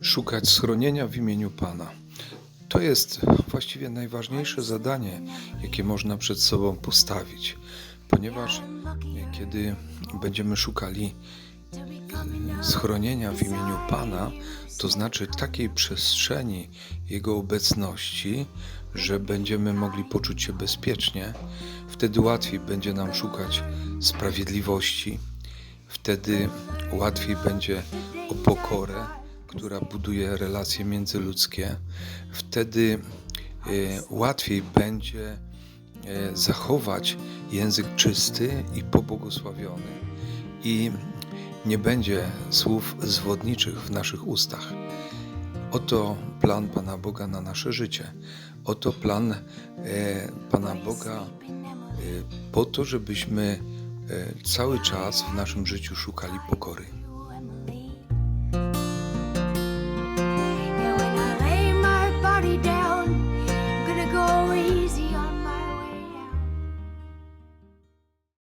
szukać schronienia w imieniu Pana. To jest właściwie najważniejsze zadanie, jakie można przed sobą postawić, ponieważ kiedy będziemy szukali e, schronienia w imieniu Pana, to znaczy takiej przestrzeni Jego obecności, że będziemy mogli poczuć się bezpiecznie. Wtedy łatwiej będzie nam szukać sprawiedliwości, wtedy łatwiej będzie o pokorę, która buduje relacje międzyludzkie. Wtedy e, łatwiej będzie e, zachować język czysty i pobłogosławiony i nie będzie słów zwodniczych w naszych ustach. Oto plan Pana Boga na nasze życie. Oto plan e, Pana Boga po to, żebyśmy cały czas w naszym życiu szukali pokory.